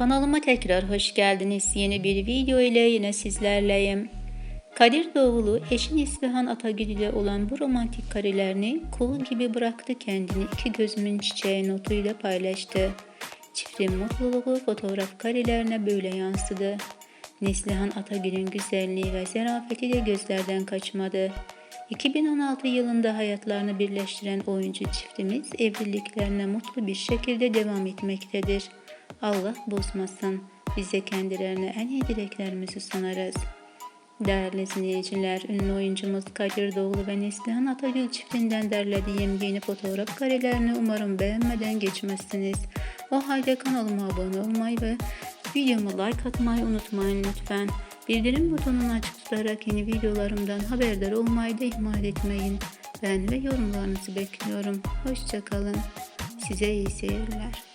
Kanalıma tekrar hoş geldiniz. Yeni bir video ile yine sizlerleyim. Kadir Doğulu eşi Neslihan Atagül ile olan bu romantik karelerini kulu gibi bıraktı kendini iki gözümün çiçeği notuyla paylaştı. Çiftin mutluluğu fotoğraf karelerine böyle yansıdı. Neslihan Atagül'ün güzelliği ve zarafeti de gözlerden kaçmadı. 2016 yılında hayatlarını birleştiren oyuncu çiftimiz evliliklerine mutlu bir şekilde devam etmektedir. Allah bozmasın. Biz de kendilerine en iyi dileklerimizi sunarız. Değerli izleyiciler, ünlü oyuncumuz Kadir Doğulu ve Neslihan Atagül çiftinden derlediğim yeni fotoğraf karelerini umarım beğenmeden geçmezsiniz. O halde kanalıma abone olmayı ve videomu like atmayı unutmayın lütfen. Bildirim butonunu açık tutarak yeni videolarımdan haberdar olmayı da ihmal etmeyin. Ben ve yorumlarınızı bekliyorum. Hoşçakalın. Size iyi seyirler.